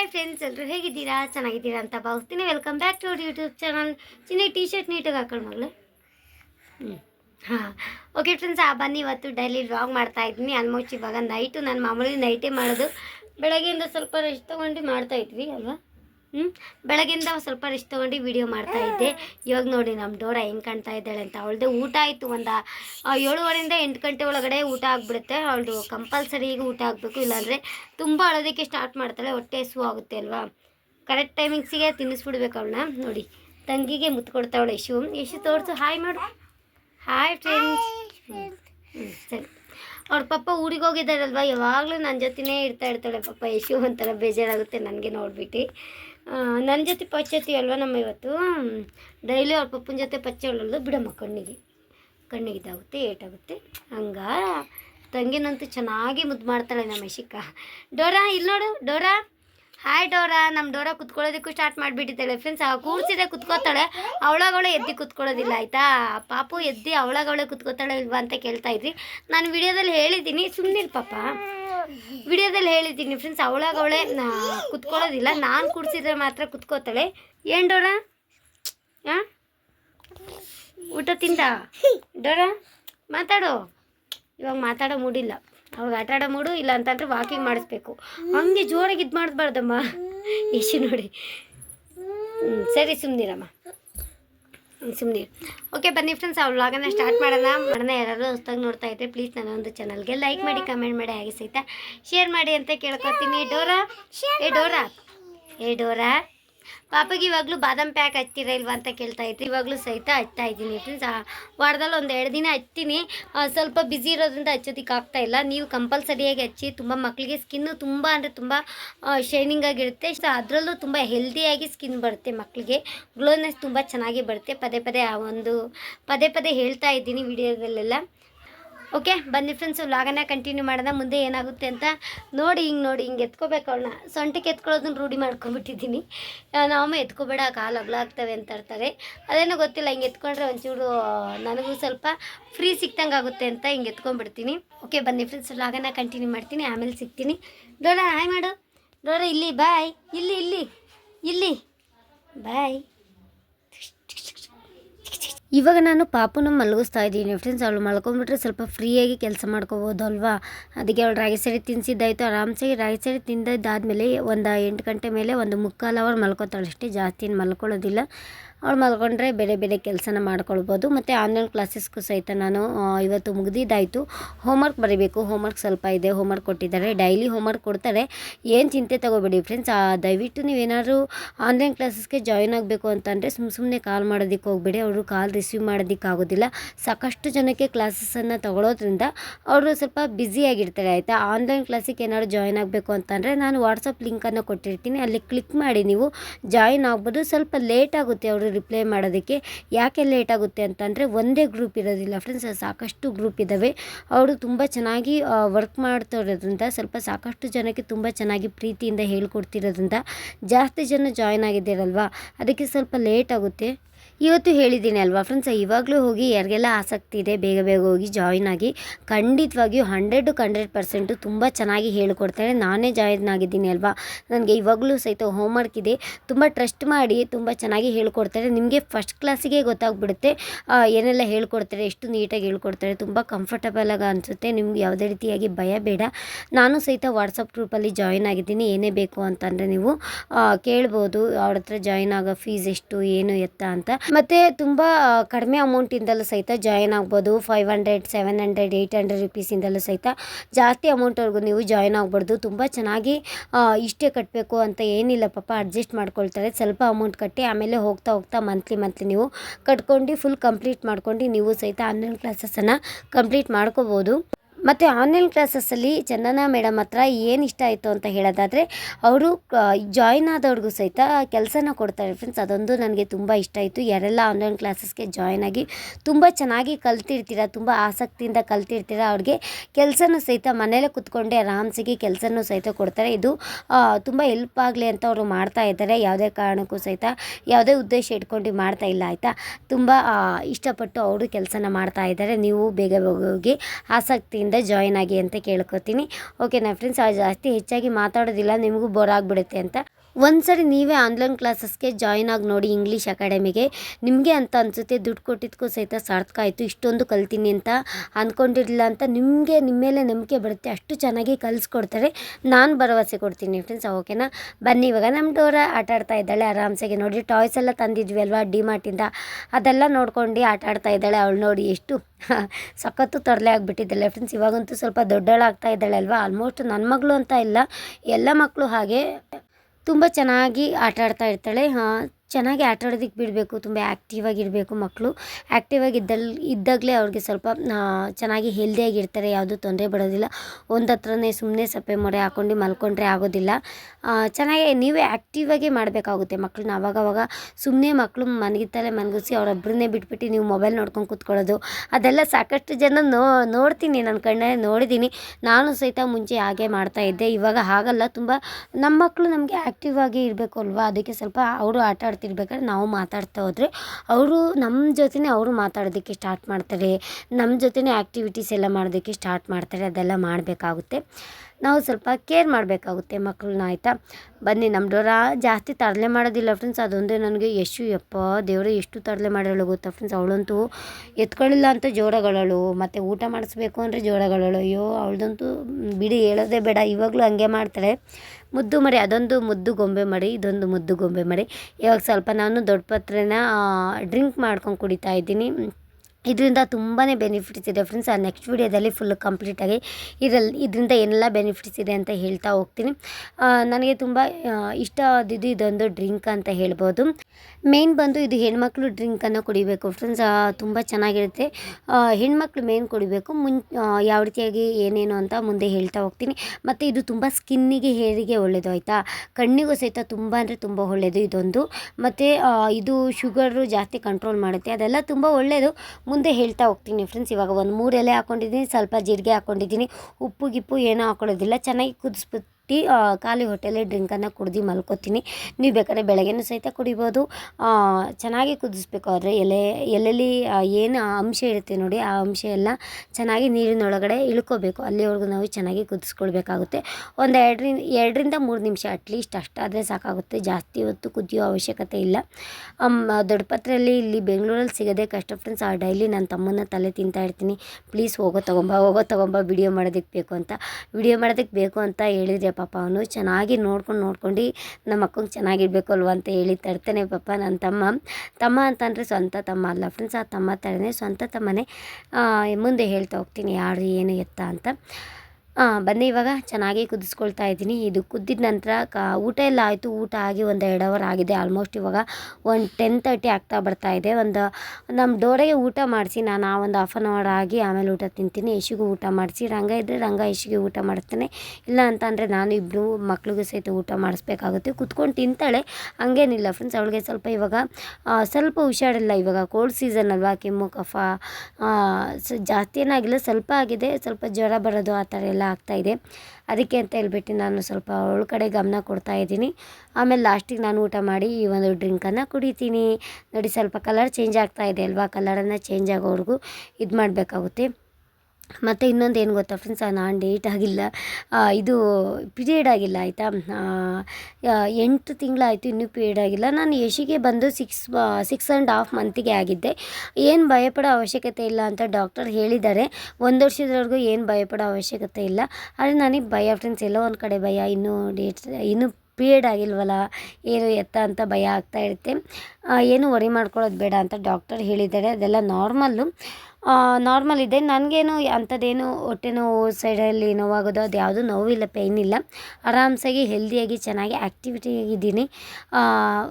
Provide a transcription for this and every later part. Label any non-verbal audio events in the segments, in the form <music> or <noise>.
Hi friends ಎಲ್ಲರೂ ಹೇಗಿದ್ದೀರಾ? ಚೆನ್ನಾಗಿದ್ದೀರಾ ಅಂತ ಭಾವಿಸ್ತೀನಿ. Welcome back to our YouTube channel ಚಿನ್ನ ಟೀ ಶರ್ಟ್ ನೀಟಾಗಿ ಹಾಕೊಂಡು ಮಗಳು ಹ್ಞೂ ಹಾಂ. ಓಕೆ ಫ್ರೆಂಡ್ಸ್ ಆ ಬನ್ನಿ ಇವತ್ತು ಡೈಲಿ ವ್ಲಾಗ್ ಮಾಡ್ತಾ ಇದ್ದೀನಿ. ಆಲ್ಮೋಸ್ಟ್ ಇವಾಗ ನೈಟು ನಾನು ಮಾಮೂಲಿ ನೈಟೇ ಮಾಡೋದು. ಬೆಳಗ್ಗೆಯಿಂದ ಸ್ವಲ್ಪ ರೆಸ್ಟ್ ತೊಗೊಂಡು ಮಾಡ್ತಾ ಇದ್ವಿ ಅಲ್ವಾ? ಹ್ಞೂ ಬೆಳಗಿಂದ ಸ್ವಲ್ಪ ರೆಸ್ಟ್ ತೊಗೊಂಡು ವಿಡಿಯೋ ಮಾಡ್ತಾ ಇದ್ದೆ. ಇವಾಗ ನೋಡಿ ನಮ್ಮ ಡೋರ ಹೆಂಗೆ ಕಾಣ್ತಾ ಇದ್ದಾಳೆ ಅಂತ. ಅವಳದ್ದು ಊಟ ಆಯಿತು ಒಂದು ಏಳುವರೆಯಿಂದ ಎಂಟು ಗಂಟೆ ಒಳಗಡೆ ಊಟ ಆಗಿಬಿಡುತ್ತೆ. ಅವಳದು ಕಂಪಲ್ಸರಿ ಈಗ ಊಟ ಆಗಬೇಕು. ಇಲ್ಲಾಂದರೆ ತುಂಬ ಅಳೋದಕ್ಕೆ ಸ್ಟಾರ್ಟ್ ಮಾಡ್ತಾಳೆ. ಹೊಟ್ಟೆ ಹಸು ಆಗುತ್ತೆ ಅಲ್ವಾ? ಕರೆಕ್ಟ್ ಟೈಮಿಂಗ್ಸಿಗೆ ತಿನ್ನಿಸ್ಬಿಡ್ಬೇಕು ಅವಳನ್ನ ನೋಡಿ ತಂಗಿಗೆ ಮುತ್ತು ಕೊಡ್ತಾವಳೆ ಯಶು. ಯಶು ತೋರಿಸು. ಹಾಯ್ ಮಾಡು. ಹಾಯ್ ಫ್ರೆಂಡ್ಸ್ ಹ್ಞೂ ಸರಿ. ಅವ್ರ ಪಪ್ಪ ಊರಿಗೆ ಹೋಗಿದ್ದಾರಲ್ವ? ಯಾವಾಗಲೂ ನನ್ನ ಜೊತೆನೇ ಇರ್ತಾ ಇರ್ತಾಳೆ ಪಪ್ಪ ಯಶು ಒಂಥರ ಬೇಜಾರಾಗುತ್ತೆ ನನಗೆ ನೋಡ್ಬಿಟ್ಟು. ನನ್ನ ಜೊತೆ ಪಚ್ಚತಿ ಅಲ್ವಾ ನಮ್ಮ ಇವತ್ತು? ಡೈಲಿ ಅವ್ರ ಪಪ್ಪನ ಜೊತೆ ಪಚ್ಚೆ ಹೊಳ್ಳೋದು ಬಿಡಮ್ಮ ಕಣ್ಣಿಗೆ. ಕಣ್ಣಿಗೆ ಇದಾಗುತ್ತೆ ಏಟಾಗುತ್ತೆ. ಹಂಗ ತಂಗಿನಂತೂ ಚೆನ್ನಾಗಿ ಮುದ್ದು ಮಾಡ್ತಾಳೆ ನಮ್ಮ ಶಿಕ್ಕ ಡೋರಾ ಇಲ್ಲಿ ನೋಡು, ಡೋರಾ. Hi Dora. ನಮ್ಮ ಡೋರಾ ಕುತ್ಕೊಳ್ಳೋದಕ್ಕೂ ಸ್ಟಾರ್ಟ್ ಮಾಡಿಬಿಟ್ಟಿದ್ದಾಳೆ. ಫ್ರೆಂಡ್ಸ್ ಆ ಕೂರ್ಸಿದೆ ಕುತ್ಕೋತಾಳೆ. ಅವಳಾಗವಳೆ ಎದ್ದು ಕುತ್ಕೊಳ್ಳೋದಿಲ್ಲ, ಆಯಿತಾ? ಪಾಪು ಎದ್ದು ಅವಳಾಗವಳೆ ಕುತ್ಕೋತಾಳೆ ಇಲ್ವಾ ಅಂತ ಕೇಳ್ತಾ ಇದ್ರಿ. ನಾನು ವಿಡಿಯೋದಲ್ಲಿ ಹೇಳಿದ್ದೀನಿ. ಸುಮ್ಮನಿರು ಪಾಪ. ವಿಡಿಯೋದಲ್ಲಿ ಹೇಳಿದ್ದೀನಿ ಫ್ರೆಂಡ್ಸ್ ಅವಳಾಗವಳೆ ಕುತ್ಕೊಳ್ಳೋದಿಲ್ಲ. ನಾನು ಕುಡ್ಸಿದ್ರೆ ಮಾತ್ರ ಕುತ್ಕೋತಾಳೆ. ಏನು ಡೋರಾ? ಹಾಂ ಊಟ ತಿಂದ? ಡೋರಾ, ಮಾತಾಡೋ. ಇವಾಗ ಮಾತಾಡೋ ಮೂಡಿಲ್ಲ. ಅವಾಗ ಆಟ ಆಡೋ ಮೂಡು, ಇಲ್ಲ ಅಂತಂದ್ರೆ ವಾಕಿಂಗ್ ಮಾಡಿಸ್ಬೇಕು. ಹಂಗೆ ಜೋರಾಗಿ ಇದು ಮಾಡಬಾರ್ದಮ್ಮ ಯಶು ನೋಡಿ. ಸರಿ ಸುಮ್ಮನಿರಮ್ಮ ಸುಮ್ಮನೆ ಓಕೆ ಬನ್ನಿ ಫ್ರೆಂಡ್ಸ್ ಅವ್ರ ವ್ಲಾಗನ್ನ ಸ್ಟಾರ್ಟ್ ಮಾಡೋಣ. ಮಾಡೋಣ ಯಾರಾದರೂ ಹೊಸ್ದಾಗಿ ನೋಡ್ತಾ ಇದ್ದರೆ ಪ್ಲೀಸ್ ನನ್ನ ಒಂದು ಚಾನಲ್ಗೆ ಲೈಕ್ ಮಾಡಿ ಕಮೆಂಟ್ ಮಾಡಿ ಹಾಗೆ ಸಹಿತ ಶೇರ್ ಮಾಡಿ ಅಂತ ಕೇಳ್ಕೊತೀನಿ. ಡೋರಾ? ಏ ಡೋರಾ? ಏ ಡೋರಾ? ಪಾಪಗೆ ಇವಾಗಲೂ ಬಾದಾಮ್ ಪ್ಯಾಕ್ ಹತ್ತಿರ ಇಲ್ವಾ ಅಂತ ಕೇಳ್ತಾ ಇದ್ರಿ. ಇವಾಗಲೂ ಸಹಿತ ಹಚ್ತಾ ಇದ್ದೀನಿ ಫ್ರೆಂಡ್ಸ್ ವಾರದಲ್ಲಿ ಒಂದು ಎರಡು ದಿನ ಹಚ್ತೀನಿ. ಸ್ವಲ್ಪ ಬ್ಯುಸಿ ಇರೋದ್ರಿಂದ ಹಚ್ಚೋದಕ್ಕೆ ಆಗ್ತಾ ಇಲ್ಲ. ನೀವು ಕಂಪಲ್ಸರಿಯಾಗಿ ಹಚ್ಚಿ, ತುಂಬ ಮಕ್ಕಳಿಗೆ ಸ್ಕಿನ್ನು ತುಂಬ ಅಂದರೆ ತುಂಬ ಶೈನಿಂಗ್ ಆಗಿರುತ್ತೆ. ಸೊ ಅದರಲ್ಲೂ ತುಂಬ ಹೆಲ್ದಿಯಾಗಿ ಸ್ಕಿನ್ ಬರುತ್ತೆ ಮಕ್ಕಳಿಗೆ ಗ್ಲೋನೆಸ್ ತುಂಬ ಚೆನ್ನಾಗಿ ಬರುತ್ತೆ. ಪದೇ ಪದೇ ಆ ಒಂದು, ಪದೇ ಪದೇ ಹೇಳ್ತಾ ಇದ್ದೀನಿ ವಿಡಿಯೋದಲ್ಲೆಲ್ಲ. ಓಕೆ, ಬನ್ನಿ ಫ್ರೆಂಡ್ಸ್ ವ್ಲಾಗನ್ನ ಕಂಟಿನ್ಯೂ ಮಾಡೋಣ, ಮುಂದೆ ಏನಾಗುತ್ತೆ ಅಂತ ನೋಡಿ, ಹಿಂಗೆ ನೋಡಿ, ಹಿಂಗೆ ಎತ್ಕೋಬೇಕು ಅವಳನ್ನ. ಸೊಂಟಕ್ಕೆ ಎತ್ಕೊಳ್ಳೋದನ್ನ ರೂಢಿ ಮಾಡ್ಕೊಂಬಿಟ್ಟಿದ್ದೀನಿ ನಾವು ಎತ್ಕೋಬೇಡ, ಕಾಲು ಅಗ್ಲಾಗ್ತವೆ ಅಂತ ಇರ್ತಾರೆ ಅದೇನೋ ಗೊತ್ತಿಲ್ಲ, ಹಿಂಗೆ ಎತ್ಕೊಂಡ್ರೆ ಒಂಚೂರು, ನನಗೂ ಸ್ವಲ್ಪ ಫ್ರೀ ಸಿಕ್ತಂಗೆ ಆಗುತ್ತೆ ಅಂತ ಹಿಂಗೆ ಎತ್ಕೊಂಡ್ಬಿಡ್ತೀನಿ. ಓಕೆ, ಬನ್ನಿ ಫ್ರೆಂಡ್ಸ್ ಲಾಗನ ಕಂಟಿನ್ಯೂ ಮಾಡ್ತೀನಿ, ಆಮೇಲೆ ಸಿಗ್ತೀನಿ. ಡೋರ, ಹಾಯ್ ಮಾಡು. ಡೋರ, ಇಲ್ಲಿ, ಬಾಯ್. ಇಲ್ಲಿ ಇಲ್ಲಿ. ಇಲ್ಲಿ. ಬಾಯ್. ಇವಾಗ ನಾನು ಪಾಪುನ ಮಲಗಿಸ್ತಾ ಇದ್ದೀನಿ. ಫ್ರೆಂಡ್ಸ್ ಅವಳು ಮಲ್ಕೊಂಡ್ಬಿಟ್ರೆ ಸ್ವಲ್ಪ ಫ್ರೀಯಾಗಿ ಕೆಲಸ ಮಾಡ್ಕೋಬೋದು ಅಲ್ವಾ? ಅದಕ್ಕೆ ಅವಳು ರಾಗಿ ಸರಿ ತಿನ್ಸಿದ್ದಾಯಿತು. ಆರಾಮ್ಸಾಗಿ ರಾಗಿ ಸರಿ ತಿಂದಿದ್ದಾದಮೇಲೆ ಒಂದು ಎಂಟು ಗಂಟೆ ಮೇಲೆ ಒಂದು ಮುಕ್ಕಾಲು ಅವರ್ ಮಲ್ಕೋತಾಳೆ. ಅಷ್ಟೇ ಜಾಸ್ತಿ ಏನು ಮಲ್ಕೊಳ್ಳೋದಿಲ್ಲ. ಅವಳು ಮಲ್ಕೊಂಡ್ರೆ ಬೇರೆ ಬೇರೆ ಕೆಲಸನ ಮಾಡ್ಕೊಳ್ಬೋದು. ಮತ್ತು ಆನ್ಲೈನ್ ಕ್ಲಾಸಸ್ಗೂ ಸಹಿತ ನಾನು ಇವತ್ತು ಮುಗಿದಿದ್ದಾಯಿತು. ಹೋಮ್ವರ್ಕ್ ಬರೀಬೇಕು. ಹೋಮ್ವರ್ಕ್ ಸ್ವಲ್ಪ ಇದೆ. ಹೋಮ್ವರ್ಕ್ ಕೊಟ್ಟಿದ್ದಾರೆ. ಡೈಲಿ ಹೋಮ್ವರ್ಕ್ ಕೊಡ್ತಾರೆ. ಏನು ಚಿಂತೆ ತಗೋಬೇಡಿ ಫ್ರೆಂಡ್ಸ್ ದಯವಿಟ್ಟು ನೀವೇನಾದ್ರು ಆನ್ಲೈನ್ ಕ್ಲಾಸಸ್ಗೆ ಜಾಯಿನ್ ಆಗಬೇಕು ಅಂತಂದರೆ ಸುಮ್ಮ ಸುಮ್ಮನೆ ಕಾಲ್ ಮಾಡೋದಕ್ಕೆ ಹೋಗಬೇಡಿ. ಅವರು ಕಾಲ್ ರಿಸೀವ್ ಮಾಡೋದಕ್ಕೆ ಆಗೋದಿಲ್ಲ. ಸಾಕಷ್ಟು ಜನಕ್ಕೆ ಕ್ಲಾಸಸನ್ನು ತಗೊಳ್ಳೋದ್ರಿಂದ ಅವರು ಸ್ವಲ್ಪ ಬ್ಯುಸಿಯಾಗಿರ್ತಾರೆ ಆಯಿತಾ? ಆನ್ಲೈನ್ ಕ್ಲಾಸಿಗೆ ಏನಾದ್ರು ಜಾಯ್ನ್ ಆಗಬೇಕು ಅಂತಂದರೆ ನಾನು ವಾಟ್ಸಪ್ ಲಿಂಕನ್ನು ಕೊಟ್ಟಿರ್ತೀನಿ. ಅಲ್ಲಿ ಕ್ಲಿಕ್ ಮಾಡಿ ನೀವು ಜಾಯಿನ್ ಆಗ್ಬೋದು. ಸ್ವಲ್ಪ ಲೇಟ್ ಆಗುತ್ತೆ. ಅವರು ರಿಪ್ಲೈ ಮಾಡೋದಕ್ಕೆ ಯಾಕೆ ಲೇಟ್ ಆಗುತ್ತೆ ಅಂತಂದರೆ ಒಂದೇ ಗ್ರೂಪ್ ಇರೋದಿಲ್ಲ ಫ್ರೆಂಡ್ಸ್ ಸಾಕಷ್ಟು ಗ್ರೂಪ್ ಇದ್ದಾವೆ ಅವರು ತುಂಬ ಚೆನ್ನಾಗಿ ವರ್ಕ್ ಮಾಡ್ತಾ ಇರೋದ್ರಿಂದ ಸ್ವಲ್ಪ ಸಾಕಷ್ಟು ಜನಕ್ಕೆ ತುಂಬ ಚೆನ್ನಾಗಿ ಪ್ರೀತಿಯಿಂದ ಹೇಳ್ಕೊಡ್ತಿರೋದ್ರಿಂದ ಜಾಸ್ತಿ ಜನ ಜಾಯ್ನ್ ಆಗಿದ್ದೀರಲ್ವಾ? ಅದಕ್ಕೆ ಸ್ವಲ್ಪ ಲೇಟ್ ಆಗುತ್ತೆ. ಇವತ್ತು ಹೇಳಿದ್ದೀನಿ ಅಲ್ವಾ ಫ್ರೆಂಡ್ಸ್ ಇವಾಗಲೂ ಹೋಗಿ ಯಾರಿಗೆಲ್ಲ ಆಸಕ್ತಿ ಇದೆ, ಬೇಗ ಬೇಗ ಹೋಗಿ ಜಾಯಿನ್ ಆಗಿ ಖಂಡಿತವಾಗಿಯೂ ಹಂಡ್ರೆಡ್ ಟು ಹಂಡ್ರೆಡ್ ಪರ್ಸೆಂಟು ತುಂಬ ಚೆನ್ನಾಗಿ ಹೇಳಿಕೊಡ್ತಾರೆ. ನಾನೇ ಜಾಯಿನ್ ಆಗಿದ್ದೀನಿ ಅಲ್ವಾ? ನನಗೆ ಇವಾಗಲೂ ಸಹಿತ ಹೋಮ್ವರ್ಕ್ ಇದೆ. ತುಂಬ ಟ್ರಸ್ಟ್ ಮಾಡಿ, ತುಂಬ ಚೆನ್ನಾಗಿ ಹೇಳ್ಕೊಡ್ತಾರೆ. ನಿಮಗೆ ಫಸ್ಟ್ ಕ್ಲಾಸಿಗೆ ಗೊತ್ತಾಗ್ಬಿಡುತ್ತೆ. ಏನೆಲ್ಲ ಹೇಳ್ಕೊಡ್ತಾರೆ, ಎಷ್ಟು ನೀಟಾಗಿ ಹೇಳ್ಕೊಡ್ತಾರೆ, ತುಂಬ ಆಗ ಅನಿಸುತ್ತೆ. ನಿಮ್ಗೆ ಯಾವುದೇ ರೀತಿಯಾಗಿ ಭಯ ಬೇಡ. ನಾನು ಸಹಿತ ವಾಟ್ಸಪ್ ಗ್ರೂಪಲ್ಲಿ ಜಾಯಿನ್ ಆಗಿದ್ದೀನಿ. ಏನೇ ಬೇಕು ಅಂತಂದರೆ ನೀವು ಕೇಳ್ಬೋದು. ಅವ್ರ ಹತ್ರ ಜಾಯಿನ್ ಆಗೋ ಫೀಸ್ ಎಷ್ಟು, ಏನು ಎತ್ತ ಅಂತ. ಮತ್ತು ತುಂಬ ಕಡಿಮೆ ಅಮೌಂಟಿಂದಲೂ ಸಹಿತ ಜಾಯಿನ್ ಆಗ್ಬೋದು. Five hundred seven hundred eight hundred ರುಪೀಸಿಂದಲೂ ಸಹಿತ ಜಾಸ್ತಿ ಅಮೌಂಟ್ವರೆಗೂ ನೀವು ಜಾಯಿನ್ ಆಗ್ಬಾರ್ದು ತುಂಬ ಚೆನ್ನಾಗಿ ಇಷ್ಟೇ ಕಟ್ಟಬೇಕು ಅಂತ ಏನಿಲ್ಲ ಪಾಪ ಅಡ್ಜಸ್ಟ್ ಮಾಡ್ಕೊಳ್ತಾರೆ. ಸ್ವಲ್ಪ ಅಮೌಂಟ್ ಕಟ್ಟಿ ಆಮೇಲೆ ಹೋಗ್ತಾ ಹೋಗ್ತಾ ಮಂತ್ಲಿ ಮಂತ್ಲಿ ನೀವು ಕಟ್ಕೊಂಡು ಫುಲ್ ಕಂಪ್ಲೀಟ್ ಮಾಡ್ಕೊಂಡು ನೀವು ಸಹಿತ ಆನ್ಲೈನ್ ಕ್ಲಾಸಸ್ಸನ್ನು ಕಂಪ್ಲೀಟ್ ಮಾಡ್ಕೋಬೋದು. ಮತ್ತು ಆನ್ಲೈನ್ ಕ್ಲಾಸಸ್ಸಲ್ಲಿ ಚಂದನ ಮೇಡಮ್ ಹತ್ರ ಏನು ಇಷ್ಟ ಆಯಿತು ಅಂತ ಹೇಳೋದಾದರೆ, ಅವರು ಜಾಯ್ನ್ ಆದವ್ರಿಗೂ ಸಹಿತ ಕೆಲಸನ ಕೊಡ್ತಾರೆ ಫ್ರೆಂಡ್ಸ್ ಅದೊಂದು ನನಗೆ ತುಂಬ ಇಷ್ಟ ಆಯಿತು. ಯಾರೆಲ್ಲ ಆನ್ಲೈನ್ ಕ್ಲಾಸಸ್ಗೆ ಜಾಯ್ನ್ ಆಗಿ ತುಂಬ ಚೆನ್ನಾಗಿ ಕಲ್ತಿರ್ತೀರ, ತುಂಬ ಆಸಕ್ತಿಯಿಂದ ಕಲ್ತಿರ್ತೀರ, ಅವ್ರಿಗೆ ಕೆಲಸನೂ ಸಹಿತ ಮನೇಲೇ ಕುತ್ಕೊಂಡೆ ಆರಾಮ್ಸಿಗೆ ಕೆಲಸನೂ ಸಹಿತ ಕೊಡ್ತಾರೆ. ಇದು ತುಂಬ ಹೆಲ್ಪ್ ಆಗಲಿ ಅಂತ ಅವರು ಮಾಡ್ತಾ ಇದ್ದಾರೆ. ಯಾವುದೇ ಕಾರಣಕ್ಕೂ ಸಹಿತ ಯಾವುದೇ ಉದ್ದೇಶ ಇಟ್ಕೊಂಡು ಮಾಡ್ತಾ ಇಲ್ಲ, ಆಯಿತಾ? ತುಂಬ ಇಷ್ಟಪಟ್ಟು ಅವರು ಕೆಲಸನ ಮಾಡ್ತಾ ಇದ್ದಾರೆ. ನೀವು ಬೇಗ ಹೋಗಿ ಆಸಕ್ತಿಯಿಂದ ಕಡೆಯಿಂದ ಜಾಯಿನ್ ಆಗಿ ಅಂತ ಕೇಳ್ಕೊತೀನಿ. ಓಕೆನಾ ಫ್ರೆಂಡ್ಸ್ ಜಾಸ್ತಿ ಹೆಚ್ಚಾಗಿ ಮಾತಾಡೋದಿಲ್ಲ ನಿಮಗೂ ಬೋರ್ ಆಗಿಬಿಡುತ್ತೆ ಅಂತ ಒಂದ್ಸರಿ ನೀವೇ ಆನ್ಲೈನ್ ಕ್ಲಾಸಸ್ಗೆ ಜಾಯಿನ್ ಆಗಿ ನೋಡಿ ಇಂಗ್ಲೀಷ್ ಅಕಾಡೆಮಿಗೆ. ನಿಮಗೆ ಅಂತ ಅನಿಸುತ್ತೆ, ದುಡ್ಡು ಕೊಟ್ಟಿದ್ದಕ್ಕೂ ಸಹಿತ ಸಾರ್ಥಕ ಆಯಿತು, ಇಷ್ಟೊಂದು ಕಲ್ತೀನಿ ಅಂತ ಅಂದ್ಕೊಂಡಿರಲಿಲ್ಲ ಅಂತ ನಿಮಗೆ ನಿಮ್ಮ ಮೇಲೆ ನಂಬಿಕೆ ಬರುತ್ತೆ, ಅಷ್ಟು ಚೆನ್ನಾಗಿ ಕಲಿಸ್ಕೊಡ್ತಾರೆ. ನಾನು ಭರವಸೆ ಕೊಡ್ತೀನಿ ಫ್ರೆಂಡ್ಸ್ ಓಕೆನಾ ಬನ್ನಿ, ಇವಾಗ ನಮ್ಮ ಡೋರ ಆಟ ಆಡ್ತಾ ಇದ್ದಾಳೆ, ಆರಾಮ್ಸಾಗಿ ನೋಡಿ ಟಾಯ್ಸ್ ಎಲ್ಲ ತಂದಿದ್ವಿ ಅಲ್ವಾ ಡಿ ಮಾರ್ಟಿಂದ ಅದೆಲ್ಲ ನೋಡ್ಕೊಂಡು ಆಟ ಆಡ್ತಾ ಇದ್ದಾಳೆ, ಅವಳು ನೋಡಿ ಎಷ್ಟು <laughs> ಸಖತ್ತು ತೊರಲೆ ಆಗಿಬಿಟ್ಟಿದ್ದಾಳೆ ಫ್ರೆಂಡ್ಸ್ ಇವಾಗಂತೂ ಸ್ವಲ್ಪ ದೊಡ್ಡಳಾಗ್ತಾ ಇದ್ದಾಳೆ ಅಲ್ವಾ? ಆಲ್ಮೋಸ್ಟ್ ನನ್ನ ಮಗಳು ಅಂತ ಇಲ್ಲ, ಎಲ್ಲ ಮಕ್ಕಳು ಹಾಗೆ ತುಂಬ ಚೆನ್ನಾಗಿ ಆಟ ಆಡ್ತಾ ಇರ್ತಾಳೆ ಚೆನ್ನಾಗಿ ಆಟ ಆಡೋದಕ್ಕೆ ಬಿಡಬೇಕು, ತುಂಬ ಆ್ಯಕ್ಟಿವ್ ಆಗಿರಬೇಕು ಮಕ್ಕಳು. ಆ್ಯಕ್ಟಿವ್ ಆಗಿ ಇದ್ದಲ್ಲಿ ಇದ್ದಾಗಲೇ ಅವ್ರಿಗೆ ಸ್ವಲ್ಪ ಚೆನ್ನಾಗಿ ಹೆಲ್ದಿಯಾಗಿರ್ತಾರೆ ಯಾವುದೂ ತೊಂದರೆ ಬರೋದಿಲ್ಲ. ಒಂದು ಹತ್ರನೇ ಸುಮ್ಮನೆ ಸಪ್ಪೆ ಮೊರೆ ಹಾಕ್ಕೊಂಡು ಮಲ್ಕೊಂಡ್ರೆ ಆಗೋದಿಲ್ಲ. ಚೆನ್ನಾಗಿ ನೀವೇ ಆ್ಯಕ್ಟಿವ್ ಆಗಿ ಮಾಡಬೇಕಾಗುತ್ತೆ ಮಕ್ಕಳನ್ನ. ಅವಾಗವಾಗ ಸುಮ್ಮನೆ ಮಕ್ಕಳು ಮನಗಿತ್ತಲೇ ಮನಗಿಸಿ ಅವರೊಬ್ಬರನ್ನೇ ಬಿಟ್ಬಿಟ್ಟು ನೀವು ಮೊಬೈಲ್ ನೋಡ್ಕೊಂಡು ಕೂತ್ಕೊಳ್ಳೋದು. ಅದೆಲ್ಲ ಸಾಕಷ್ಟು ಜನ ನೋ, ನೋಡ್ತೀನಿ ನನ್ನ ಕಣ್ಣೇ ನೋಡಿದ್ದೀನಿ. ನಾನು ಸಹಿತ ಮುಂಚೆ ಹಾಗೆ ಮಾಡ್ತಾ ಇದ್ದೆ. ಇವಾಗ ಹಾಗಲ್ಲ. ತುಂಬ ನಮ್ಮ ಮಕ್ಕಳು ನಮಗೆ ಆ್ಯಕ್ಟಿವ್ ಆಗಿ ಇರಬೇಕು ಅಲ್ವಾ? ಅದಕ್ಕೆ ಸ್ವಲ್ಪ ಅವರು ಆಟ ಆಡ್ತಿರ್ಬೇಕಾದ್ರೆ ನಾವು ಮಾತಾಡ್ತಾ ಹೋದರೆ ಅವರು ನಮ್ಮ ಜೊತೆನೇ ಅವರು ಮಾತಾಡೋದಕ್ಕೆ ಸ್ಟಾರ್ಟ್ ಮಾಡ್ತಾರೆ. ನಮ್ಮ ಜೊತೆನೇ ಆ್ಯಕ್ಟಿವಿಟೀಸ್ ಎಲ್ಲ ಮಾಡೋದಕ್ಕೆ ಸ್ಟಾರ್ಟ್ ಮಾಡ್ತಾರೆ. ಅದೆಲ್ಲ ಮಾಡಬೇಕಾಗುತ್ತೆ. ನಾವು ಸ್ವಲ್ಪ ಕೇರ್ ಮಾಡಬೇಕಾಗುತ್ತೆ ಮಕ್ಕಳನ್ನ ಆಯಿತಾ? ಬನ್ನಿ ನಮ್ಮ ಜಾಸ್ತಿ ತರಲೆ ಮಾಡೋದಿಲ್ಲ ಫ್ರೆಂಡ್ಸ್ ಅದೊಂದೇ ನನಗೆ ಎಷ್ಟು ಯಪ್ಪ, ದೇವರೇ, ಎಷ್ಟು ತರಲೆ ಮಾಡೋಳು ಗೊತ್ತಾ ಫ್ರೆಂಡ್ಸ್ ಅವಳಂತೂ ಎತ್ಕೊಳ್ಳಿಲ್ಲ ಅಂತ ಜೋಡಗಳಳು, ಮತ್ತು ಊಟ ಮಾಡಿಸ್ಬೇಕು ಅಂದರೆ ಜೋಡಗಳಳು. ಅಯ್ಯೋ, ಅವಳದಂತೂ ಬಿಡಿ ಹೇಳೋದೇ ಬೇಡ. ಇವಾಗಲೂ ಹಂಗೆ ಮಾಡ್ತಾಳೆ. ಮುದ್ದು ಮರಿ, ಅದೊಂದು ಮುದ್ದು ಗೊಂಬೆ ಮರಿ, ಇದೊಂದು ಮುದ್ದು ಗೊಂಬೆ ಮರಿ. ಇವಾಗ ಸ್ವಲ್ಪ ನಾನು ದೊಡ್ಡ ಪತ್ರೆನ ಡ್ರಿಂಕ್ ಮಾಡ್ಕೊಂಡು ಕುಡಿತಾ ಇದ್ದೀನಿ. ಇದರಿಂದ ತುಂಬಾ ಬೆನಿಫಿಟ್ಸ್ ಇದೆ ಫ್ರೆಂಡ್ಸ್ ಆ ನೆಕ್ಸ್ಟ್ ವೀಡಿಯೋದಲ್ಲಿ ಫುಲ್ ಕಂಪ್ಲೀಟಾಗಿ ಇದರಲ್ಲಿ ಇದರಿಂದ ಏನೆಲ್ಲ ಬೆನಿಫಿಟ್ಸ್ ಇದೆ ಅಂತ ಹೇಳ್ತಾ ಹೋಗ್ತೀನಿ. ನನಗೆ ತುಂಬ ಇಷ್ಟ ಆದಿದ್ದು ಇದೊಂದು ಡ್ರಿಂಕ್ ಅಂತ ಹೇಳ್ಬೋದು. ಮೇನ್ ಬಂದು ಇದು ಹೆಣ್ಮಕ್ಳು ಡ್ರಿಂಕನ್ನು ಕುಡಿಬೇಕು ಫ್ರೆಂಡ್ಸ್ ತುಂಬ ಚೆನ್ನಾಗಿರುತ್ತೆ. ಹೆಣ್ಮಕ್ಳು ಮೇನ್ ಕುಡಿಬೇಕು. ಮುನ್ ಯಾವ ರೀತಿಯಾಗಿ ಏನೇನು ಅಂತ ಮುಂದೆ ಹೇಳ್ತಾ ಹೋಗ್ತೀನಿ. ಮತ್ತು ಇದು ತುಂಬ ಸ್ಕಿನ್ನಿಗೆ ಹೇರಿಗೆ ಒಳ್ಳೆಯದು ಆಯಿತಾ? ಕಣ್ಣಿಗೂ ಸಹಿತ ತುಂಬ ಅಂದರೆ ತುಂಬ ಒಳ್ಳೆಯದು ಇದೊಂದು. ಮತ್ತು ಇದು ಶುಗರು ಜಾಸ್ತಿ ಕಂಟ್ರೋಲ್ ಮಾಡುತ್ತೆ. ಅದೆಲ್ಲ ತುಂಬ ಒಳ್ಳೆಯದು ಮುಂದೆ ಹೇಳ್ತಾ ಹೋಗ್ತೀನಿ ಫ್ರೆಂಡ್ಸ್ ಇವಾಗ ಒಂದು ಮೂರು ಎಲೆ ಹಾಕ್ಕೊಂಡಿದ್ದೀನಿ ಸ್ವಲ್ಪ ಜೀರಿಗೆ ಹಾಕ್ಕೊಂಡಿದ್ದೀನಿ ಉಪ್ಪು ಗಿಪ್ಪು ಏನೂ ಹಾಕೊಳ್ಳೋದಿಲ್ಲ, ಚೆನ್ನಾಗಿ ಕುದಿಸ್ಬಿಟ್ಟು ಆ, ಖಾಲಿ ಹೊಟ್ಟೆಲೆ ಡ್ರಿಂಕನ್ನು ಕುಡ್ದು ಮಲ್ಕೋತೀನಿ. ನೀವು ಬೇಕಾದ್ರೆ ಬೆಳಗ್ಗೆನೂ ಸಹಿತ ಕುಡಿಬೋದು. ಚೆನ್ನಾಗಿ ಕುದಿಸ್ಬೇಕು ಆದರೆ ಎಲೆ ಎಲೆಯಲ್ಲಿ ಏನು ಅಂಶ ಇರುತ್ತೆ ನೋಡಿ ಆ ಅಂಶ ಎಲ್ಲ ಚೆನ್ನಾಗಿ ನೀರಿನೊಳಗಡೆ ಇಳ್ಕೋಬೇಕು. ಅಲ್ಲಿವರೆಗೂ ನಾವು ಚೆನ್ನಾಗಿ ಕುದಿಸ್ಕೊಳ್ಬೇಕಾಗುತ್ತೆ. ಒಂದು ಎರಡರಿಂದ ಎರಡರಿಂದ ಮೂರು ನಿಮಿಷ ಅಟ್ಲೀಸ್ಟ್ ಅಷ್ಟಾದರೆ ಸಾಕಾಗುತ್ತೆ. ಜಾಸ್ತಿ ಹೊತ್ತು ಕುದಿಯೋ ಅವಶ್ಯಕತೆ ಇಲ್ಲ. ದೊಡ್ಡಪತ್ರೆಯಲ್ಲಿ ಇಲ್ಲಿ ಬೆಂಗಳೂರಲ್ಲಿ ಸಿಗೋದೇ ಕಷ್ಟ ಫ್ರೆಂಡ್ಸ್ ಆ ಡೈಲಿ ನಾನು ತಮ್ಮನ್ನ ತಲೆ ತಿಂತಾ ಇರ್ತೀನಿ. ಪ್ಲೀಸ್ ಹೋಗೋ ತೊಗೊಂಬ ಹೋಗೋ ತೊಗೊಂಬ ವಿಡಿಯೋ ಮಾಡೋದಕ್ಕೆ ಬೇಕು ಅಂತ. ವಿಡಿಯೋ ಮಾಡೋದಕ್ಕೆ ಬೇಕು ಅಂತ ಹೇಳಿದ್ರೆ ಪಾಪ ಅವನು ಚೆನ್ನಾಗಿ ನೋಡ್ಕೊಂಡು ನೋಡ್ಕೊಂಡು ನಮ್ಮ ಅಕ್ಕಂಗೆ ಚೆನ್ನಾಗಿರ್ಬೇಕು ಅಲ್ವ ಅಂತ ಹೇಳಿ ತರ್ತಾನೆ ಪಾಪ ನನ್ನ ತಮ್ಮ. ತಮ್ಮ ಅಂತಂದರೆ ಸ್ವಂತ ತಮ್ಮ ಅಲ್ಲ ಫ್ರೆಂಡ್ಸ್ ಆ ತಮ್ಮ ಥರನೇ ಸ್ವಂತ ತಮ್ಮನೇ ಮುಂದೆ ಹೇಳ್ತಾ ಹೋಗ್ತೀನಿ, ಯಾರು ಏನು ಎತ್ತ ಅಂತ. ಬನ್ನಿ, ಇವಾಗ ಚೆನ್ನಾಗಿ ಕುದಿಸ್ಕೊಳ್ತಾ ಇದ್ದೀನಿ. ಇದು ಕುದ್ದಿದ ನಂತರ ಕ, ಊಟ ಎಲ್ಲ ಆಯಿತು. ಊಟ ಆಗಿ ಒಂದು ಎರಡು ಅವರ್ ಆಗಿದೆ. ಆಲ್ಮೋಸ್ಟ್ ಇವಾಗ ಒಂದು ಟೆನ್ ತರ್ಟಿ ಆಗ್ತಾ ಬರ್ತಾ ಇದೆ. ಒಂದು ನಮ್ಮ ಡೋರೆಗೆ ಊಟ ಮಾಡಿಸಿ, ನಾನು ಆ ಒಂದು ಹಾಫ್ ಆನ್ ಅವರ್ ಆಗಿ ಆಮೇಲೆ ಊಟ ತಿಂತೀನಿ. ಯಶಿಗೂ ಊಟ ಮಾಡಿಸಿ. ರಂಗ ಇದ್ದರೆ ರಂಗ, ಯಶಿಗೆ ಊಟ ಮಾಡಿಸ್ತಾನೆ ಇಲ್ಲ ಅಂತ ಅಂದರೆ ನಾನು ಇಬ್ಬರು ಮಕ್ಳಿಗೂ ಸಹಿತ ಊಟ ಮಾಡಿಸ್ಬೇಕಾಗುತ್ತೆ. ಕುತ್ಕೊಂಡು ತಿಂತಾಳೆ. ಹಂಗೇನಿಲ್ಲ ಫ್ರೆಂಡ್ಸ್ ಅವಳಿಗೆ ಸ್ವಲ್ಪ ಇವಾಗ ಸ್ವಲ್ಪ ಹುಷಾರಿಲ್ಲ ಇವಾಗ. ಕೋಲ್ಡ್ ಸೀಸನ್ ಅಲ್ವಾ, ಕೆಮ್ಮು, ಕಫ ಜಾಸ್ತಿ ಏನಾಗಿಲ್ಲ ಸ್ವಲ್ಪ ಆಗಿದೆ. ಸ್ವಲ್ಪ ಜ್ವರ ಬರೋದು ಆ ಥರ ಎಲ್ಲ ಆಗ್ತಾಯಿದೆ ಅದಕ್ಕೆ ಅಂತ ಹೇಳ್ಬಿಟ್ಟು ನಾನು ಸ್ವಲ್ಪ ಅವಳ ಕಡೆ ಗಮನ ಕೊಡ್ತಾ ಇದ್ದೀನಿ. ಆಮೇಲೆ ಲಾಸ್ಟಿಗೆ ನಾನು ಊಟ ಮಾಡಿ ಈ ಒಂದು ಡ್ರಿಂಕನ್ನು ಕುಡಿತೀನಿ. ನೋಡಿ ಸ್ವಲ್ಪ ಕಲರ್ ಚೇಂಜ್ ಆಗ್ತಾ ಇದೆ ಅಲ್ವಾ? ಕಲರನ್ನು ಚೇಂಜ್ ಆಗೋವರೆಗೂ ಇದು ಮಾಡಬೇಕಾಗುತ್ತೆ ಮತ್ತು ಇನ್ನೊಂದು ಏನು ಗೊತ್ತಾ ಫ್ರೆಂಡ್ಸ್ ನಾನು ಡೇಟ್ ಆಗಿಲ್ಲ. ಇದು ಪಿರಿಯಡ್ ಆಗಿಲ್ಲ, ಆಯಿತಾ? ಎಂಟು ತಿಂಗಳಾಯಿತು, ಇನ್ನೂ ಪಿರಿಯಡ್ ಆಗಿಲ್ಲ. ನಾನು ಯಶಿಗೆ ಬಂದು ಸಿಕ್ಸ್ ಸಿಕ್ಸ್ ಆ್ಯಂಡ್ ಹಾಫ್ ಮಂತಿಗೆ ಆಗಿದ್ದೆ. ಏನು ಭಯಪಡೋ ಅವಶ್ಯಕತೆ ಇಲ್ಲ ಅಂತ ಡಾಕ್ಟರ್ ಹೇಳಿದ್ದಾರೆ. ಒಂದು ವರ್ಷದವರೆಗೂ ಏನು ಭಯಪಡೋ ಅವಶ್ಯಕತೆ ಇಲ್ಲ. ಆದರೆ ನನಗೆ ಭಯ ಫ್ರೆಂಡ್ಸ್ ಎಲ್ಲೋ ಒಂದು ಕಡೆ ಭಯ, ಇನ್ನೂ ಡೇಟ್ ಇನ್ನೂ ಪೀರಿಯಡ್ ಆಗಿಲ್ವಲ್ಲ? ಏನು ಎತ್ತ ಅಂತ ಭಯ ಆಗ್ತಾ ಇರುತ್ತೆ. ಏನು ವರಿ ಮಾಡ್ಕೊಳ್ಳೋದು ಬೇಡ ಅಂತ ಡಾಕ್ಟರ್ ಹೇಳಿದ್ದಾರೆ, ಅದೆಲ್ಲ ನಾರ್ಮಲ್ಲು. ನಾರ್ಮಲ್ ಇದೆ. ನನಗೇನು ಅಂಥದ್ದೇನು ಹೊಟ್ಟೆ ನೋವು ಸೈಡಲ್ಲಿ ನೋವಾಗೋದು ಅದು ಯಾವುದೂ ನೋವಿಲ್ಲ ಪೇಯ್ನ್ ಇಲ್ಲ. ಆರಾಮ್ಸಾಗಿ ಹೆಲ್ದಿಯಾಗಿ ಚೆನ್ನಾಗಿ ಆ್ಯಕ್ಟಿವಿಟಿಯಾಗಿದ್ದೀನಿ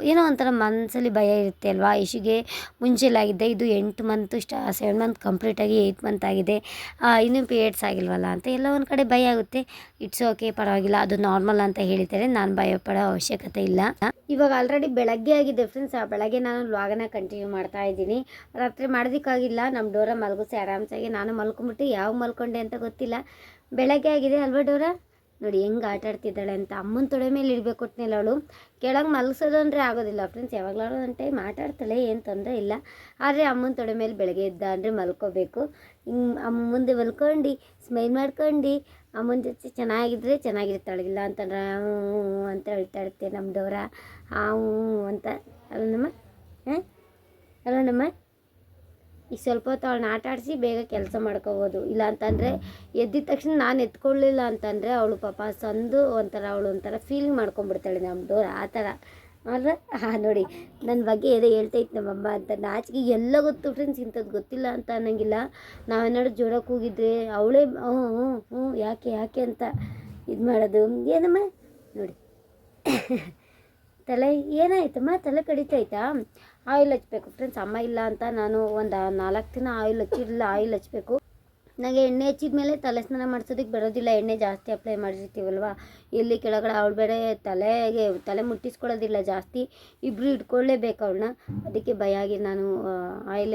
ಏನೋ ಒಂಥರ ಮನಸ್ಸಲ್ಲಿ ಭಯ ಇರುತ್ತೆ ಅಲ್ವಾ? ಯಶಿಗೆ ಮುಂಚೆಲಾಗಿದ್ದೆ, ಇದು ಎಂಟು ಮಂತು ಸ್ಟಾ ಸೆವೆನ್ ಮಂತ್ ಕಂಪ್ಲೀಟಾಗಿ ಏಯ್ಟ್ ಮಂತ್ ಆಗಿದೆ. ಇನ್ನೂ ಪೀರಿಯಡ್ಸ್ ಆಗಿಲ್ವಲ್ಲ ಅಂತ ಎಲ್ಲ ಒಂದು ಕಡೆ ಭಯ ಆಗುತ್ತೆ. ಇಟ್ಸ್ ಓಕೆ ಪರವಾಗಿಲ್ಲ, ಅದು ನಾರ್ಮಲ್ ಅಂತ ಹೇಳಿದ್ದಾರೆ. ನಾನು ಭಯಪಡೋ ಅವಶ್ಯಕತೆ ಇಲ್ಲ. ಇವಾಗ ಆಲ್ರೆಡಿ ಬೆಳಗ್ಗೆ ಆಗಿದೆ ಫ್ರೆಂಡ್ಸ್ ಆ ಬೆಳಗ್ಗೆ ನಾನು ಲಾಗನ ಕಂಟಿನ್ಯೂ ಮಾಡ್ತಾ ಇದ್ದೀನಿ. ರಾತ್ರಿ ಮಾಡೋದಕ್ಕಾಗಿಲ್ಲ ನಮ್ಮ ಡೋರ ಮಲಗಿಸಿ ಆರಾಮ್ಸಾಗಿ ನಾನು ಮಲ್ಕೊಂಬಿಟ್ಟು ಯಾವ ಮಲ್ಕೊಂಡೆ ಅಂತ ಗೊತ್ತಿಲ್ಲ. ಬೆಳಗ್ಗೆ ಆಗಿದೆ ಅಲ್ವಾ ಡೋರ? ನೋಡಿ ಹೆಂಗೆ ಆಟ ಆಡ್ತಿದ್ದಾಳೆ ಅಂತ. ಅಮ್ಮನ ತೊಡೆ ಮೇಲೆ ಇಡಬೇಕು ಒಟ್ಟಿನಲ್ಲಿ ಅವಳು. ಕೆಳಗೆ ಮಲಗಿಸೋದು ಅಂದರೆ ಆಗೋದಿಲ್ಲ ಫ್ರೆಂಡ್ಸ್ ಯಾವಾಗಲಾದ್ರೂ ಒಂದು ಟೈಮ್ ಆಟ ಏನು ತೊಂದರೆ ಇಲ್ಲ. ಆದರೆ ಅಮ್ಮನ ತೊಡೆ ಮೇಲೆ ಬೆಳಗ್ಗೆ ಇದ್ದ ಅಂದರೆ ಮಲ್ಕೋಬೇಕು. ಅಮ್ಮ ಮುಂದೆ ಮಲ್ಕೊಂಡು ಸ್ಮೈಲ್ ಮಾಡ್ಕೊಂಡು, ಅಮ್ಮನ ಜೊತೆ ಚೆನ್ನಾಗಿದ್ರೆ ಚೆನ್ನಾಗಿರ್ತಾಳೆ. ಇಲ್ಲ ಅಂತಂದ್ರೆ ಅಂತ ಹೇಳ್ತಾ ಇರ್ತೀವಿ ನಮ್ಮ ಡೋರ. ಹಾವು ಅಂತ. ಅಲ್ಲ ನಮ್ಮ ಹಾಂ? ಅಲ್ಲ ನಮ್ಮ ಈಗ ಸ್ವಲ್ಪ ಹೊತ್ತು ಅವಳನ್ನ ಆಟ ಆಡಿಸಿ ಬೇಗ ಕೆಲಸ ಮಾಡ್ಕೋಬೋದು. ಇಲ್ಲ ಅಂತಂದರೆ ಎದ್ದಿದ ತಕ್ಷಣ ನಾನು ಎತ್ಕೊಳ್ಳಿಲ್ಲ ಅಂತಂದರೆ ಅವಳು ಪಾಪ ಸಂದು ಒಂಥರ ಅವಳು ಒಂಥರ ಫೀಲಿಂಗ್ ಮಾಡ್ಕೊಂಡ್ಬಿಡ್ತಾಳೆ ನಮ್ಮ ಡೋರ್, ಆ ಥರ. ಅಲ್ಲ ಹಾಂ ನೋಡಿ ನನ್ನ ಬಗ್ಗೆ ಏನೋ ಹೇಳ್ತೈತೆ ನಮ್ಮಮ್ಮ ಅಂತ. ನಾಚಿಕೆ ಎಲ್ಲ ಗೊತ್ತು ಫ್ರೆಂಡ್ಸ್ ಇಂಥದ್ದು ಗೊತ್ತಿಲ್ಲ ಅಂತ ಅನ್ನಂಗಿಲ್ಲ. ನಾವೇನಾದ್ರು ಜೋಡಕ್ಕೆ ಹೋಗಿದ್ರೆ ಅವಳೇ, ಹ್ಞೂ ಹ್ಞೂ ಹ್ಞೂ, ಯಾಕೆ ಯಾಕೆ ಅಂತ ಇದು ಮಾಡೋದು. ಏನಮ್ಮ? ನೋಡಿ. <coughs> ತಲೆ ಏನಾಯ್ತಮ್ಮ? ತಲೆ ಕಡಿತೈತಾ? ಆಯಿಲ್ ಹಚ್ಬೇಕು ಫ್ರೆಂಡ್ಸ್ ಅಮ್ಮ ಇಲ್ಲ ಅಂತ ನಾನು ಒಂದು ನಾಲ್ಕು ದಿನ ಆಯಿಲ್ ಹಚ್ಚಿರಲಿಲ್ಲ ಆಯಿಲ್ ಹಚ್ಬೇಕು. ನನಗೆ ಎಣ್ಣೆ ಹಚ್ಚಿದ ಮೇಲೆ ತಲೆ ಸ್ನಾನ ಮಾಡಿಸೋದಕ್ಕೆ ಬರೋದಿಲ್ಲ. ಎಣ್ಣೆ ಜಾಸ್ತಿ ಅಪ್ಲೈ ಮಾಡಿರ್ತೀವಲ್ವ? ಇಲ್ಲಿ ಕೆಳಗಡೆ ಅವಳು ಬೇರೆ ತಲೆಗೆ, ತಲೆ ಮುಟ್ಟಿಸ್ಕೊಳ್ಳೋದಿಲ್ಲ ಜಾಸ್ತಿ. ಇಬ್ಬರು ಇಟ್ಕೊಳ್ಳೇಬೇಕು ಅವಳನ್ನ. ಅದಕ್ಕೆ ಭಯ ಆಗಿ ನಾನು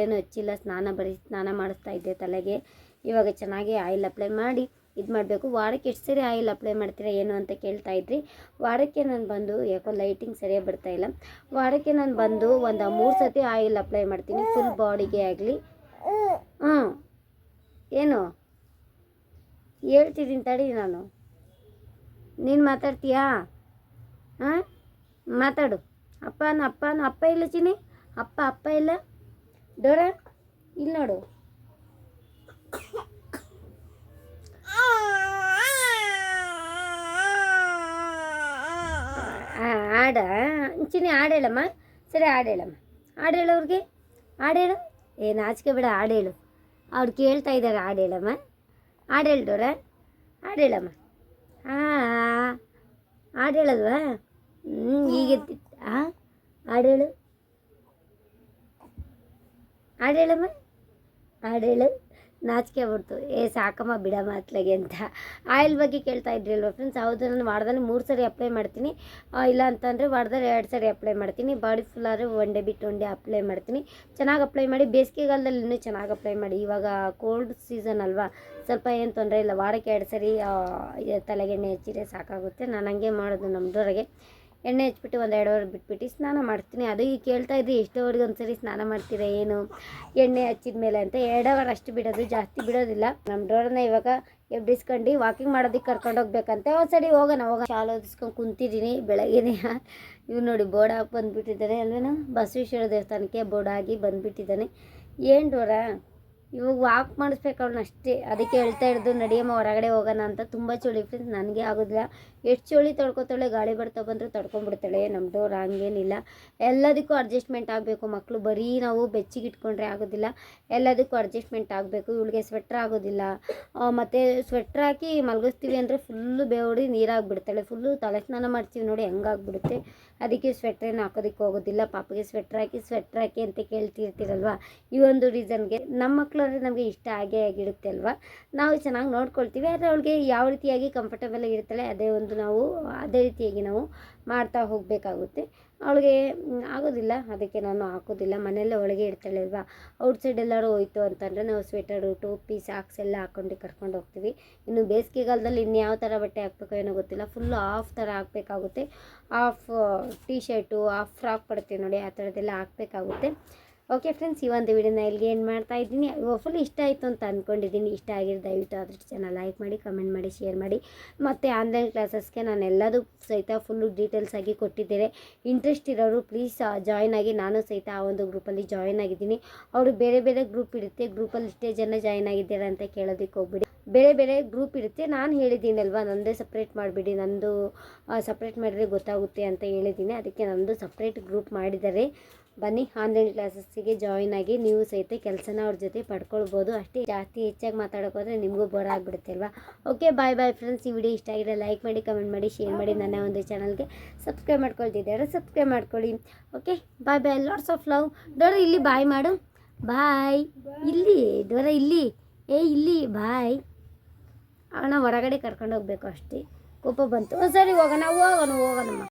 ಏನು ಹಚ್ಚಿಲ್ಲ. ಸ್ನಾನ ಬರೀ, ಸ್ನಾನ ಮಾಡಿಸ್ತಾ ಇದ್ದೆ ತಲೆಗೆ. ಇವಾಗ ಚೆನ್ನಾಗಿ ಆಯಿಲ್ ಅಪ್ಲೈ ಮಾಡಿ. ಇದು ಮಾಡಬೇಕು. ವಾರಕ್ಕೆ ಎಷ್ಟು ಸರಿ ಆಯಿಲ್ ಅಪ್ಲೈ ಮಾಡ್ತೀರಾ ಏನು ಅಂತ ಕೇಳ್ತಾ ಇದ್ರಿ. ವಾರಕ್ಕೆ ನಾನು ಬಂದು, ಯಾಕೋ ಲೈಟಿಂಗ್ ಸರಿಯಾಗಿ ಬರ್ತಾ ಇಲ್ಲ. ವಾರಕ್ಕೆ ನಾನು ಬಂದು ಒಂದು ಮೂರು ಸತಿ ಆಯಿಲ್ ಅಪ್ಲೈ ಮಾಡ್ತೀನಿ ಫುಲ್ ಬಾಡಿಗೆ ಆಗಲಿ. ಹ್ಞೂ ಏನು? ಹೇಳ್ತಿದ್ದೀನಿ ತಡಿ ನಾನು. ನೀನು ಮಾತಾಡ್ತೀಯಾ? ಹಾಂ? ಮಾತಾಡು. ಅಪ್ಪನ ಅಪ್ಪನ, ಅಪ್ಪ ಇಲ್ಲ ಚಿನಿ ಅಪ್ಪ ಅಪ್ಪ ಇಲ್ಲ? ಡೋರ? ಇಲ್ಲಿ ನೋಡು. ಆ, ಆಡ. ಅಂಚಿನ ಹಾಡೇಳಮ್ಮ ಸರಿ ಆಡೇಳಮ್ಮ ಹಾಡೇಳು ಅವ್ರಿಗೆ. ಹಾಡೇಳು ಏ ನಾಚಿಕೆ ಬಿಡ ಹಾಡೇಳು ಅವ್ರು ಕೇಳ್ತಾ ಇದ್ದಾರೆ ಆಡೇಳಮ್ಮ ಹಾಡೇಳು ಡೋರ. ಹಾಡೇಳಮ್ಮ ಹಾಂ. ಹಾಡೇಳಲ್ವಾ ಹ್ಞೂ ಈಗ ಹಾಂ ಆಡೇಳು ಹಾಡೇಳಮ್ಮ ಹಾಡೇಳು ನಾಚಿಕೆ ಬರ್ತು ಏ, ಸಾಕಮ್ಮ ಬಿಡಮ್ಮ ಅತ್ಲಾಗೆ ಅಂತ. ಆಯಿಲ್ ಬಗ್ಗೆ ಕೇಳ್ತಾ ಇದ್ರಿ ಅಲ್ವಾ ಫ್ರೆಂಡ್ಸ್ ಹೌದು, ನಾನು ವಾರದಲ್ಲಿ ಮೂರು ಸರಿ ಅಪ್ಲೈ ಮಾಡ್ತೀನಿ. ಇಲ್ಲ ಅಂತಂದರೆ ವಾರದಲ್ಲಿ ಎರಡು ಸರಿ ಅಪ್ಲೈ ಮಾಡ್ತೀನಿ. ಬಾಡಿ ಫುಲ್ ಆದರೆ ಒನ್ ಡೇ ಬಿಟ್ಟು ಒನ್ ಡೇ ಅಪ್ಲೈ ಮಾಡ್ತೀನಿ. ಚೆನ್ನಾಗಿ ಅಪ್ಲೈ ಮಾಡಿ, ಬೇಸಿಗೆಗಾಲದಲ್ಲಿ ಇನ್ನೂ ಚೆನ್ನಾಗಿ ಅಪ್ಲೈ ಮಾಡಿ. ಇವಾಗ ಕೋಲ್ಡ್ ಸೀಸನ್ ಅಲ್ವಾ? ಸ್ವಲ್ಪ ಏನು ತೊಂದರೆ ಇಲ್ಲ. ವಾರಕ್ಕೆ ಎರಡು ಸರಿ ತಲೆಗೆಣ್ಣೆ ಹಚ್ಚಿದ್ರೆ ಸಾಕಾಗುತ್ತೆ. ನಾನು ಹಂಗೆ ಮಾಡೋದು ನಮ್ಮದವ್ರಿಗೆ ಎಣ್ಣೆ ಹಚ್ಬಿಟ್ಟು ಒಂದು ಎರಡು ಅವರ್ ಬಿಟ್ಬಿಟ್ಟು ಸ್ನಾನ ಮಾಡ್ತೀನಿ. ಅದು ಈಗ ಕೇಳ್ತಾ ಇದ್ದೀವಿ ಎಷ್ಟೋವರೆಗೆ ಒಂದ್ಸರಿ ಸ್ನಾನ ಮಾಡ್ತೀರಾ ಏನು? ಎಣ್ಣೆ ಹಚ್ಚಿದ ಮೇಲೆ ಅಂತ ಎರಡು ಅವರ್ ಅಷ್ಟು ಬಿಡೋದು, ಜಾಸ್ತಿ ಬಿಡೋದಿಲ್ಲ. ನಮ್ಮ ಡೋರನ್ನ ಇವಾಗ ಎಬ್ಬಿಸ್ಕೊಂಡು ವಾಕಿಂಗ್ ಮಾಡೋದಕ್ಕೆ ಕರ್ಕೊಂಡು ಹೋಗ್ಬೇಕಂತೆ. ಒಂದು ಸರಿ ಹೋಗೋಣ ಹೋಗೋಣ. ಶಾಲೆ ಓದಿಸ್ಕೊಂಡು ಕುಂತಿದ್ದೀನಿ ಬೆಳಗ್ಗೆನೆ. ಇವ್ ನೋಡಿ ಬೋರ್ಡ್ ಹಾಕಿ ಬಂದುಬಿಟ್ಟಿದ್ದಾರೆ ಅಲ್ವೇನೋ? ಬಸವೇಶ್ವರ ದೇವಸ್ಥಾನಕ್ಕೆ ಬೋರ್ಡ್ ಆಗಿ ಬಂದುಬಿಟ್ಟಿದ್ದಾನೆ. ಏನು ಡೋರ ಇವಾಗ ವಾಕ್ ಮಾಡಿಸ್ಬೇಕು ಅವ್ಳನ್ನ ಅಷ್ಟೇ. ಅದಕ್ಕೆ ಹೇಳ್ತಾ ಇರೋದು ನಡಿಯಮ್ಮ ಹೊರಗಡೆ ಹೋಗೋಣ ಅಂತ. ತುಂಬ ಚಳಿ ಫ್ರೆಂಡ್ಸ್ ನನಗೆ ಆಗೋದಿಲ್ಲ. ಎಷ್ಟು ಚಳಿ ತೊಳ್ಕೊತಾಳೆ ಗಾಳಿ ಬರ್ತಾ ಬಂದರೂ ನಮ್ಮ ಡೋರ್ ಹಂಗೇನಿಲ್ಲ. ಎಲ್ಲದಕ್ಕೂ ಅಡ್ಜಸ್ಟ್ಮೆಂಟ್ ಆಗಬೇಕು. ಮಕ್ಕಳು ಬರೀ ನಾವು ಬೆಚ್ಚಿಗೆ ಇಟ್ಕೊಂಡ್ರೆ ಆಗೋದಿಲ್ಲ. ಎಲ್ಲದಕ್ಕೂ ಅಡ್ಜಸ್ಟ್ಮೆಂಟ್ ಆಗಬೇಕು. ಇವಳಿಗೆ ಸ್ವೆಟ್ರ್ ಆಗೋದಿಲ್ಲ. ಮತ್ತೆ ಸ್ವೆಟ್ರ್ ಹಾಕಿ ಮಲಗಿಸ್ತೀವಿ ಅಂದರೆ ಫುಲ್ಲು ಬೇವಡಿ ನೀರಾಗ್ಬಿಡ್ತಾಳೆ. ಫುಲ್ಲು ತಲೆ ಸ್ನಾನ ಮಾಡ್ತೀವಿ ನೋಡಿ, ಹೆಂಗಾಗ್ಬಿಡುತ್ತೆ. ಅದಕ್ಕೆ ಸ್ವೆಟ್ರೇನು ಹಾಕೋದಕ್ಕೆ ಹೋಗೋದಿಲ್ಲ. ಪಾಪಗೆ ಸ್ವೆಟ್ರ್ ಹಾಕಿ ಸ್ವೆಟ್ರ್ ಹಾಕಿ ಅಂತ ಕೇಳ್ತಿರ್ತೀರಲ್ವ? ಈ ಒಂದು ರೀಸನ್ಗೆ ನಮ್ಮ ಮಕ್ಕಳು ಅಂದರೆ ನಮಗೆ ಇಷ್ಟ ಆಗೇ ಆಗಿರುತ್ತೆ ಅಲ್ವಾ? ನಾವು ಚೆನ್ನಾಗಿ ನೋಡ್ಕೊಳ್ತೀವಿ, ಆದರೆ ಅವಳಿಗೆ ಯಾವ ರೀತಿಯಾಗಿ ಕಂಫರ್ಟಬಲ್ ಇರ್ತಾಳೆ, ಅದೇ ಒಂದು ನಾವು, ಅದೇ ರೀತಿಯಾಗಿ ನಾವು ಮಾಡ್ತಾ ಹೋಗಬೇಕಾಗುತ್ತೆ. ಅವಳಿಗೆ ಆಗೋದಿಲ್ಲ, ಅದಕ್ಕೆ ನಾನು ಹಾಕೋದಿಲ್ಲ. ಮನೆಯಲ್ಲೇ ಒಳಗೆ ಇರ್ತಾಳೆ ಅಲ್ವಾ? ಔಟ್ಸೈಡ್ ಎಲ್ಲರೂ ಹೋಯ್ತು ಅಂತಂದರೆ ನಾವು ಸ್ವೆಟರು ಟೋಪಿ ಸಾಕ್ಸ್ ಎಲ್ಲ ಹಾಕೊಂಡು ಕರ್ಕೊಂಡು ಹೋಗ್ತೀವಿ. ಇನ್ನು ಬೇಸಿಗೆಗಾಲದಲ್ಲಿ ಇನ್ಯಾವ ಥರ ಬಟ್ಟೆ ಹಾಕ್ಬೇಕೋ ಏನೋ ಗೊತ್ತಿಲ್ಲ. ಫುಲ್ಲು ಆಫ್ ಥರ ಹಾಕಬೇಕಾಗುತ್ತೆ. Half T shirt half frock ಪಡ್ತೀವಿ ನೋಡಿ, ಆ ಥರದ್ದೆಲ್ಲ ಹಾಕಬೇಕಾಗುತ್ತೆ. ಓಕೆ ಫ್ರೆಂಡ್ಸ್ ಈ ಒಂದು ವಿಡಿಯೋನ ಇಲ್ಲಿಗೆ ಏನು ಮಾಡ್ತಾ ಇದ್ದೀನಿ. ಫುಲ್ ಇಷ್ಟ ಆಯಿತು ಅಂತ ಅಂದ್ಕೊಂಡಿದ್ದೀನಿ ಇಷ್ಟ ಆಗಿರೋ ದಯವಿಟ್ಟು ಆದಷ್ಟು ಜನ ಲೈಕ್ ಮಾಡಿ ಕಮೆಂಟ್ ಮಾಡಿ ಶೇರ್ ಮಾಡಿ. ಮತ್ತು ಆನ್ಲೈನ್ ಕ್ಲಾಸಸ್ಗೆ ನಾನು ಎಲ್ಲದು ಸಹಿತ ಫುಲ್ಲು ಡೀಟೇಲ್ಸ್ ಆಗಿ ಕೊಟ್ಟಿದ್ದೇನೆ. ಇಂಟ್ರೆಸ್ಟ್ ಇರೋರು ಪ್ಲೀಸ್ ಜಾಯ್ನ್ ಆಗಿ ನಾನು ಸಹಿತ ಆ ಒಂದು ಗ್ರೂಪಲ್ಲಿ ಜಾಯ್ನ್ ಆಗಿದ್ದೀನಿ. ಅವರು ಬೇರೆ ಬೇರೆ ಗ್ರೂಪ್ ಇರುತ್ತೆ. ಗ್ರೂಪಲ್ಲಿ ಇಷ್ಟೇ ಜನ ಜಾಯ್ನ್ ಆಗಿದ್ದೀರಾ ಅಂತ ಕೇಳೋದಕ್ಕೆ ಹೋಗ್ಬಿಡಿ. ಬೇರೆ ಬೇರೆ ಗ್ರೂಪ್ ಇರುತ್ತೆ. ನಾನು ಹೇಳಿದ್ದೀನಲ್ವಾ ನಂದೇ ಸಪ್ರೇಟ್ ಮಾಡಿಬಿಡಿ, ನಂದು ಸಪ್ರೇಟ್ ಮಾಡಿದ್ರೆ ಗೊತ್ತಾಗುತ್ತೆ ಅಂತ ಹೇಳಿದ್ದೀನಿ. ಅದಕ್ಕೆ ನಂದು ಸಪ್ರೇಟ್ ಗ್ರೂಪ್ ಮಾಡಿದ್ದಾರೆ. ಬನ್ನಿ ಆನ್ಲೈನ್ ಕ್ಲಾಸಸ್ಸಿಗೆ ಜಾಯಿನ್ ಆಗಿ ನೀವು ಸಹಿತ ಕೆಲಸನ ಅವ್ರ ಜೊತೆ ಪಡ್ಕೊಳ್ಬೋದು. ಅಷ್ಟೇ ಜಾಸ್ತಿ ಹೆಚ್ಚಾಗಿ ಮಾತಾಡೋಕೆ ಹೋದರೆ ನಿಮಗೂ ಬೋರ್ ಆಗಿಬಿಡುತ್ತೆ ಅಲ್ವಾ? ಓಕೆ ಬಾಯ್ ಬಾಯ್ ಫ್ರೆಂಡ್ಸ್ ಈ ವಿಡಿಯೋ ಇಷ್ಟ ಆಗಿದೆ ಲೈಕ್ ಮಾಡಿ ಕಮೆಂಟ್ ಮಾಡಿ ಶೇರ್ ಮಾಡಿ ನನ್ನ ಒಂದು ಚಾನಲ್ಗೆ ಸಬ್ಸ್ಕ್ರೈಬ್ ಮಾಡ್ಕೊಳ್ತಿದ್ದಾರೆ ಸಬ್ಸ್ಕ್ರೈಬ್ ಮಾಡ್ಕೊಳ್ಳಿ. Okay bye bye lots of love Dora ಇಲ್ಲಿ ಬಾಯ್ ಮಾಡು. ಬಾಯ್ ಇಲ್ಲಿ ಡೋರ ಇಲ್ಲಿ. ಏ, ಇಲ್ಲಿ ಬಾಯ್ ಅವನ ಹೊರಗಡೆ ಕರ್ಕೊಂಡು ಹೋಗ್ಬೇಕು ಅಷ್ಟೇ. ಕೋಪ ಬಂತು. ಸರಿ ಹೋಗೋಣ ಹೋಗೋಣ ಹೋಗೋಣಮ್ಮ.